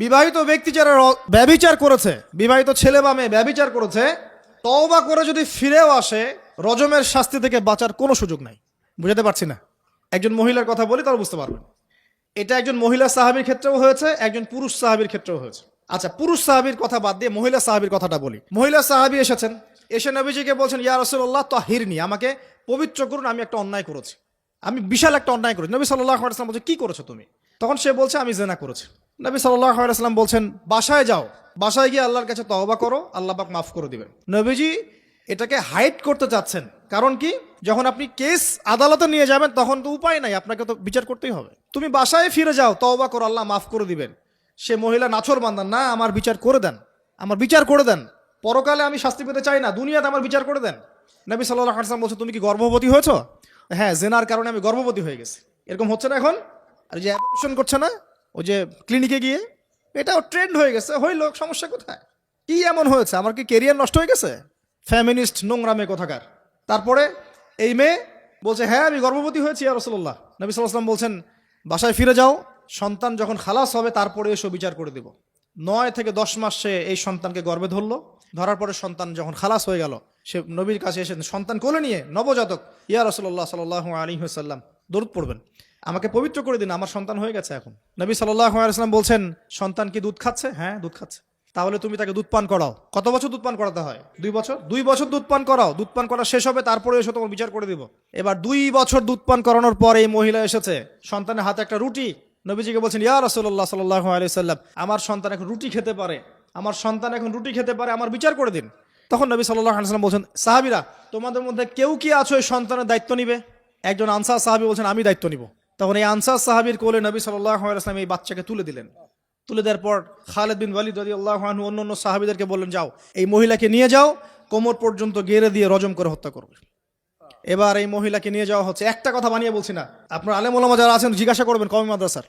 বিবাহিত ব্যক্তি যারা র- ব্যভিচার করেছে, বিবাহিত ছেলে বা মেয়ে ব্যভিচার করেছে, তওবা করে যদি ফিরেও আসে, রজমের শাস্তি থেকে বাঁচার কোনো সুযোগ নাই। বুঝাতে পারছি না? একজন মহিলার কথা বলি তাহলে বুঝতে পারবেন। এটা একজন মহিলা সাহাবির ক্ষেত্রেও হয়েছে, একজন পুরুষ সাহাবির ক্ষেত্রেও হয়েছে। আচ্ছা পুরুষ সাহাবির কথা বাদ দিয়ে মহিলা সাহাবির কথাটা বলি। মহিলা সাহাবি এসেছেন, এসে নবীজিকে বলছেন, ইয়া রসুল্লাহ তাহিরনি। আমাকে পবিত্র করুন, আমি একটা অন্যায় করেছি। আমি বিশাল একটা অন্যায় করেছি। নবী সাল্লাহ বলছে, কি করেছ তুমি? তখন সে বলছে, আমি জেনা করেছি। নবী আলাইসলাম বলছেন, বাসায় যাও, বাসায় গিয়ে আল্লাহর কাছে তহবা করো, আল্লাহ পাক মাফ করে দিবেন। নবীজি এটাকে হাইট করতে চাচ্ছেন। কারণ কি? যখন আপনি কেস আদালতে নিয়ে যাবেন, তখন তো উপায় নাই, আপনাকে তো বিচার করতেই হবে। তুমি বাসায় ফিরে যাও, তওবা করো, আল্লাহ মাফ করে দিবেন। সে মহিলা নাছর বান্ধান না, আমার বিচার করে দেন, আমার বিচার করে দেন। পরকালে আমি শাস্তি পেতে চাই না, দুনিয়াতে আমার বিচার করে দেন। নবী সাল্লাহ আসলাম বলছে, তুমি কি গর্ভবতী হয়েছো? হ্যাঁ জেনার কারণে আমি গর্ভবতী হয়ে গেছি। এরকম হচ্ছে না এখন? আর যে অ্যাবর্শন করছে না? ওই যে ক্লিনিকে গিয়ে, এটাও ট্রেন্ড হয়ে গেছে। হইল, সমস্যা কোথায়? কি এমন হয়েছে? আমার কি কেরিয়ার নষ্ট হয়ে গেছে? ফ্যামিনিস্ট নোংরা মেয়ে কোথাকার। তারপরে এই মেয়ে বলছে হ্যাঁ আমি গর্ভবতী হয়েছি আর রসল্লাহ নবী সাল্লাম বলছেন, বাসায় ফিরে যাও, সন্তান যখন খালাস হবে, তারপরে এসে, বিচার করে দেব। নয় থেকে দশ মাস সে এই সন্তানকে গর্বে ধরলো। ধরার পরে সন্তান যখন খালাস হয়ে গেল, সে নবীর কাছে এসে, সন্তান কোলে নিয়ে নবজাতক, ইয়া রসল্লাহ সাল আলী সাল্লাম দরুদ পড়বেন। আমাকে পবিত্র করে দিন, আমার সন্তান হয়ে গেছে এখন। নবী আলাইসাল্লাম বলছেন, সন্তান কি দুধ খাচ্ছে? হ্যাঁ দুধ খাচ্ছে। তাহলে তুমি তাকে দুধ পান করাও। কত বছর দুধ পান করাতে হয়? দুই বছর? দুই বছর দুধ পান করাও। দুধ পান করা শেষ হবে, তারপরে এসে, তোমার বিচার করে দিব। এবার দুই বছর দুধ পান করানোর পর এই মহিলা এসেছে। সন্তানের হাতে একটা রুটি। নবীজিকে বলছেন, ইয়া রসল্লাহ সাল্লাহ আলাইসাল্লাম আমার সন্তান এখন রুটি খেতে পারে। আমার সন্তান এখন রুটি খেতে পারে, আমার বিচার করে দিন। তখন নবী সাল্লাহ বলছেন, সাহাবিরা, তোমাদের মধ্যে কেউ কি আছো এই সন্তানের দায়িত্ব নিবে? একজন আনসার সাহাবি বলছেন, আমি দায়িত্ব নিব। তখন এই আনসার সাহাবির কোলে নবী আলাইসলাম এই বাচ্চাকে তুলে দিলেন। তুলে দেওয়ার পর খালেদ বিন ওয়ালিদ রদি আল্লাহ অন্য অন্য সাহাবিদেরকে বললেন, যাও, এই মহিলাকে নিয়ে যাও, কোমর পর্যন্ত গেড়ে দিয়ে রজম করে হত্যা করবে। এবার এই মহিলাকে নিয়ে যাওয়া হচ্ছে। একটা কথা বানিয়ে বলছি না, আপনার আলেম ওলামা যারা আছেন, জিজ্ঞাসা করবেন কমি মাদ্রাসার।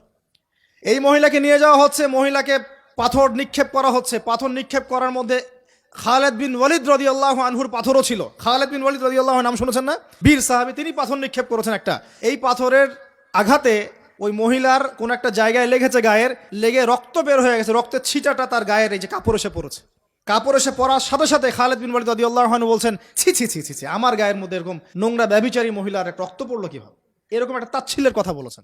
এই মহিলাকে নিয়ে যাওয়া হচ্ছে, মহিলাকে পাথর নিক্ষেপ করা হচ্ছে। পাথর নিক্ষেপ করার মধ্যে খালেদ বিন ওয়ালিদ রদি আল্লাহ আনহুর পাথরও ছিল। খালেদ বিন ওয়ালিদ রদি আল্লাহ নাম শুনেছেন না? বীর সাহাবি, তিনি পাথর নিক্ষেপ করেছেন একটা। এই পাথরের আঘাতে ওই মহিলার কোন একটা জায়গায় লেগেছে গায়ের, লেগে রক্ত বের হয়ে গেছে, রক্তের ছিটাটা তার গায়ের এই যে কাপড় এসে পড়েছে। কাপড় এসে পড়ার সাথে সাথে খালেদ বিন ওয়ালিদ রদি আল্লাহ বলছেন, ছি ছি ছি ছি ছি, আমার গায়ের মধ্যে এরকম নোংরা ব্যবিচারী মহিলার একটা রক্ত পড়ল কীভাবে? এরকম একটা তাচ্ছিল্যের কথা বলেছেন।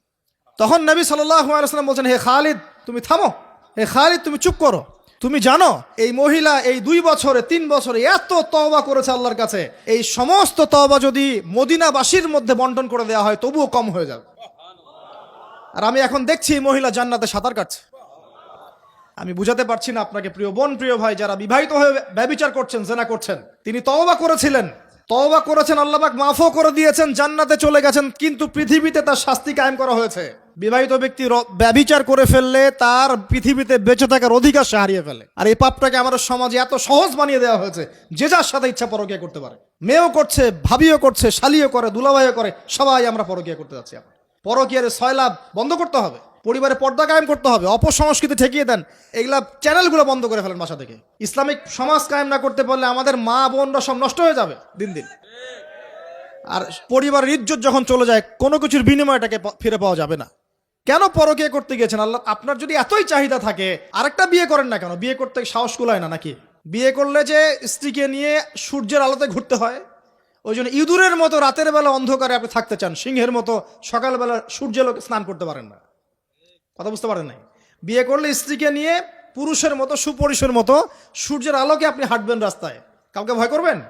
তখন নবী সাল্লাম বলছেন, হে খালিদ, তুমি থামো। হে খালিদ, তুমি চুপ করো। তুমি জানো, এই মহিলা এই দুই বছরে, তিন বছরে এত তওবা করেছে আল্লাহর কাছে। এই সমস্ত তওবা যদি মদিনাবাসীর মধ্যে বন্টন করে দেওয়া হয়, তবুও কম হয়ে যাবে। আর আমি এখন দেখছি মহিলা জান্নাতে সাঁতার কাটছে। আমি বুঝাতে পারছি না আপনাকে, প্রিয় বোন, প্রিয় ভাই, যারা বিবাহিত হয়ে ব্যবিচার করছেন, জেনা করছেন, তিনি তওবা করেছিলেন। তওবা করেছেন আল্লাহবাক মাফও করে দিয়েছেন, জান্নাতে চলে গেছেন, কিন্তু পৃথিবীতে তার শাস্তি কায়েম করা হয়েছে। বিবাহিত ব্যক্তি র- ব্যভিচার করে ফেললে তার পৃথিবীতে বেঁচে থাকার অধিকার সে হারিয়ে ফেলে। আর এই পাপটাকে আমাদের সমাজে এত সহজ বানিয়ে দেওয়া হয়েছে, যে যার সাথে ইচ্ছা পরকিয়া করতে পারে। মেয়েও করছে, ভাবিও করছে, শালিও করে, দুলাভাইও করে, সবাই আমরা পরকিয়া করতে যাচ্ছি এখন। পরকিয়ার সয়লাভ বন্ধ করতে হবে, পরিবারে পর্দা কায়েম করতে হবে, অপসংস্কৃতি ঠেকিয়ে দেন এগুলা চ্যানেলগুলো বন্ধ করে ফেলেন বাসা থেকে। ইসলামিক সমাজ কায়েম না করতে পারলে আমাদের মা বোনরা সব নষ্ট হয়ে যাবে দিন দিন। আর পরিবারের ইজ্জত যখন চলে যায়, কোনো কিছুর বিনিময়টাকে ফিরে পাওয়া যাবে না। কেন পরকিয়া করতে গেছেন আল্লাহ? আপনার যদি এতই চাহিদা থাকে, আরেকটা বিয়ে করেন না কেন? বিয়ে করতে সাহস কুলায় না নাকি? বিয়ে করলে যে স্ত্রীকে নিয়ে সূর্যের আলোতে ঘুরতে হয় ওই জন্য ইঁদুরের মতো রাতের বেলা অন্ধকারে আপনি থাকতে চান, সিংহের মতো সকালবেলা সূর্যের লোকে স্নান করতে পারেন না। কথা বুঝতে পারেন নাই? বিয়ে করলে স্ত্রীকে নিয়ে পুরুষের মতো, সুপুরুষের মতো সূর্যের আলোকে আপনি হাঁটবেন রাস্তায়। কাউকে ভয় করবেন?